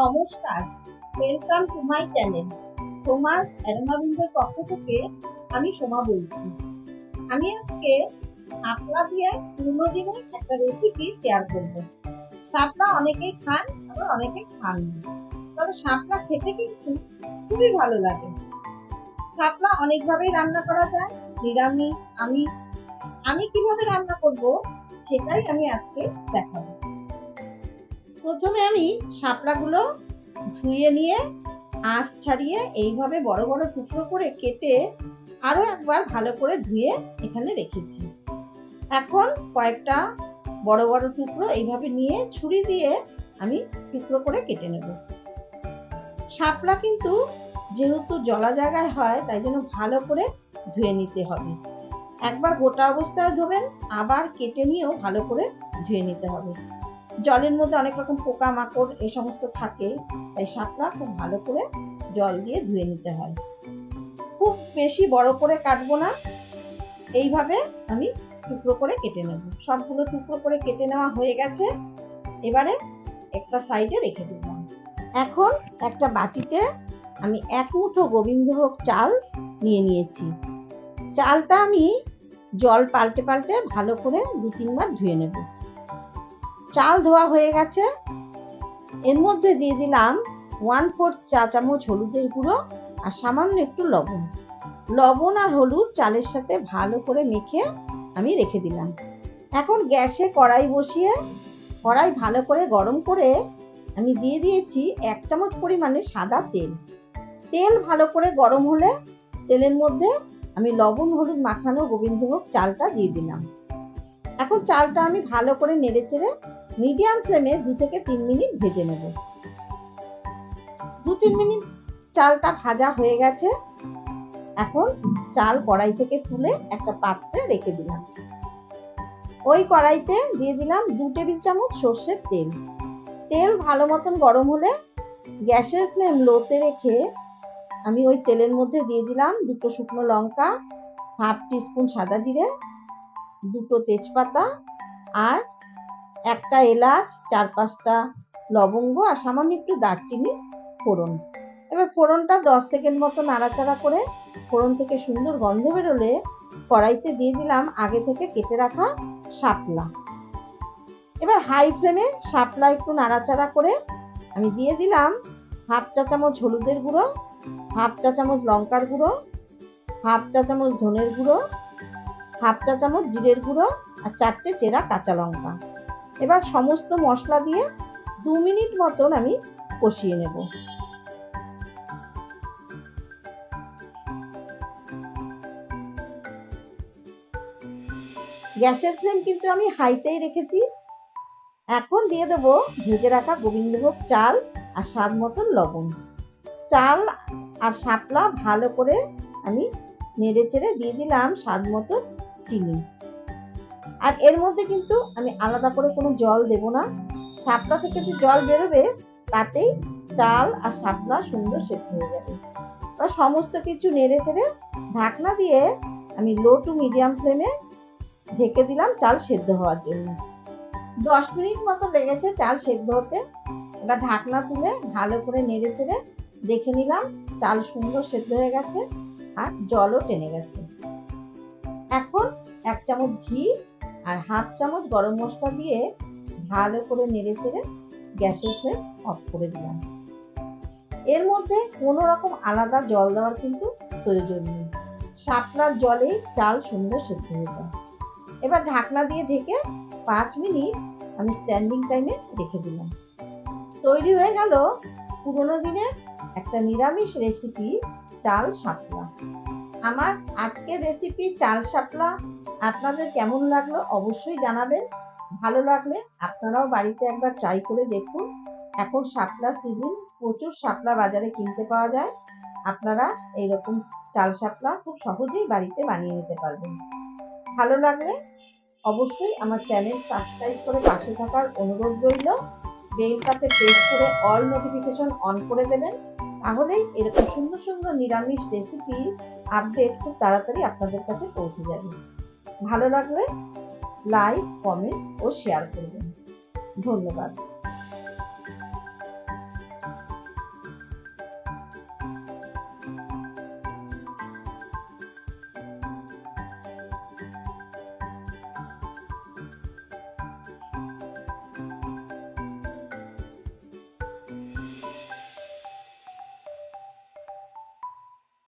নমস্কার। Welcome to my channel সোমার অ্যারোমাবিন্দের পক্ষ থেকে আমি সোমা বলছি। আমি আজকে শাপলা দিয়ে পুরনো দিনের একটা রেসিপি শেয়ার করব। শাপলা অনেকেই খান, আবার অনেকে খান তবে শাপলা খেতে কিন্তু খুবই ভালো লাগে। শাপলা অনেকভাবেই রান্না করা যায়, নিরামিষ আমি আমি কীভাবে রান্না করব সেটাই আমি আজকে দেখাবো। প্রথমে আমি শাপলাগুলো ধুয়ে নিয়ে আঁশ ছাড়িয়ে এইভাবে বড় বড় টুকরো করে কেটে আরও একবার ভালো করে ধুয়ে এখানে রেখেছি। এখন কয়েকটা বড় বড় টুকরো এইভাবে নিয়ে ছুরি দিয়ে আমি টুকরো করে কেটে নেব। শাপলা কিন্তু যেহেতু জলা জায়গায় হয়, তাই জন্য ভালো করে ধুয়ে নিতে হবে। একবার গোটা অবস্থায় ধোবেন, আবার কেটে নিয়েও ভালো করে ধুয়ে নিতে হবে। জলের মধ্যে অনেক রকম পোকা মাকড় এই সমস্ত থাকে, তাই শাপলা খুব ভালো করে জল দিয়ে ধুয়ে নিতে হয়। খুব বেশি বড় করে কাটবো না, এইভাবে আমি টুকরো করে কেটে নেব। সবগুলো টুকরো করে কেটে নেওয়া হয়ে গেছে, এবারে একটা সাইডে রেখে দিলাম এখন একটা বাটিতে আমি এক মুঠো গোবিন্দভোগ চাল নিয়ে নিয়েছি। চালটা আমি জল পাল্টে পাল্টে ভালো করে দু তিনবার ধুয়ে নেব। চাল ধোয়া হয়ে গেছে। এর মধ্যে দিয়ে দিলাম ওয়ান ফোর্থ চা চামচ হলুদের গুঁড়ো আর সামান্য একটু লবণ। লবণ আর হলুদ চালের সাথে ভালো করে মেখে আমি রেখে দিলাম। এখন গ্যাসে কড়াই বসিয়ে কড়াই ভালো করে গরম করে আমি দিয়ে দিয়েছি এক চামচ পরিমাণে সাদা তেল। তেল ভালো করে গরম হলে তেলের মধ্যে আমি লবণ, হলুদ মাখানো গোবিন্দভোগ চালটা দিয়ে দিলাম। এখন চালটা আমি ভালো করে নেড়ে চেড়ে মিডিয়াম ফ্লেমে দু থেকে তিন মিনিট ভেজে নেব। দু তিন মিনিট চালটা ভাজা হয়ে গেছে। এখন চাল কড়াই থেকে তুলে একটা পাত্রে রেখে দিলাম। ওই কড়াইতে দিয়ে দিলাম দু টেবিল চামচ সর্ষের তেল। তেল ভালো মতন গরম হলে গ্যাসের ফ্লেম লোতে রেখে আমি ওই তেলের মধ্যে দিয়ে দিলাম দুটো শুকনো লঙ্কা, হাফ টিস্পুন সাদা জিরে দুটো তেজপাতা আর একটা এলাচ, চার পাঁচটা লবঙ্গ আর সামান্য একটু দারচিনি ফোড়ন। এবার ফোড়নটা দশ সেকেন্ড মতো নাড়াচাড়া করে ফোড়ন থেকে সুন্দর গন্ধ বেরোলে কড়াইতে দিয়ে দিলাম আগে থেকে কেটে রাখা শাপলা। এবার হাই ফ্লেমে শাপলা একটু নাড়াচাড়া করে আমি দিয়ে দিলাম হাফ চা চামচ হলুদের গুঁড়ো, হাফ চা চামচ লঙ্কার গুঁড়ো, হাফ চা চামচ ধনের গুঁড়ো হাফ চা চামচ জিরের গুঁড়ো আর চারটে চেরা কাঁচা লঙ্কা। এবার সমস্ত মশলা দিয়ে দু মিনিট মতন আমি কষিয়ে নেব। গ্যাসের ফ্লেম কিন্তু আমি হাইতেই রেখেছি। এখন দিয়ে দেবো ভেজে রাখা গোবিন্দভোগ চাল আর স্বাদ মতন লবণ। চাল আর শাপলা ভালো করে আমি নেড়ে চেড়ে দিয়ে দিলাম স্বাদ মতো চিনি। আর এর মধ্যে কিন্তু আমি আলাদা করে কোনো জল দেব না। শাপলা থেকে যে জল বেরোবে, তাতেই চাল আর শাপলা সুন্দর সেদ্ধ হয়ে যাবে। বা সমস্ত কিছু নেড়ে চেড়ে ঢাকনা দিয়ে আমি লো টু মিডিয়াম ফ্লেমে ঢেকে দিলাম চাল সেদ্ধ হওয়ার জন্য। দশ মিনিট মতো লেগেছে চাল সেদ্ধ হতে। এবার ঢাকনা তুলে ভালো করে নেড়ে চেড়ে দেখে নিলাম চাল সুন্দর সেদ্ধ হয়ে গেছে আর জলও টেনে গেছে। এখন এক চামচ ঘি আর হাফ চামচ গরম মশলা দিয়ে ভালো করে নেড়ে চেড়ে গ্যাসের ফ্লেম অফ করে দিলাম। এর মধ্যে কোনো রকম আলাদা জল দেওয়ার কিন্তু প্রয়োজন নেই। শাপলার জলেই চাল সুন্দর সেদ্ধ হয়ে যায়। এবার ঢাকনা দিয়ে ঢেকে পাঁচ মিনিট আমি স্ট্যান্ডিং টাইমে রেখে দিলাম। তৈরি হয়ে গেল পুরোনো দিনের একটা নিরামিষ রেসিপি চাল শাপলা। আমার আজকের রেসিপি চাল শাপলা আপনাদের কেমন লাগল অবশ্যই জানাবেন। ভালো লাগলে আপনারাও বাড়িতে একবার ট্রাই করে দেখুন। এখন শাপলা সিজন প্রচুর শাপলা বাজারে কিনতে পাওয়া যায়। আপনারা এইরকম চাল শাপলা খুব সহজেই বাড়িতে বানিয়ে নিতে পারবেন। ভালো লাগলে অবশ্যই আমার চ্যানেল সাবস্ক্রাইব করে পাশে থাকার অনুরোধ রইল। বেলটাতে প্রেস করে অল নোটিফিকেশন অন করে দেবেন। তাহলেই এরকম সুন্দর সুন্দর নিরামিষ রেসিপি আপডেট খুব তাড়াতাড়ি আপনাদের কাছে পৌঁছে যাবে। ভালো লাগলে লাইক কমেন্ট ও শেয়ার করবেন। ধন্যবাদ।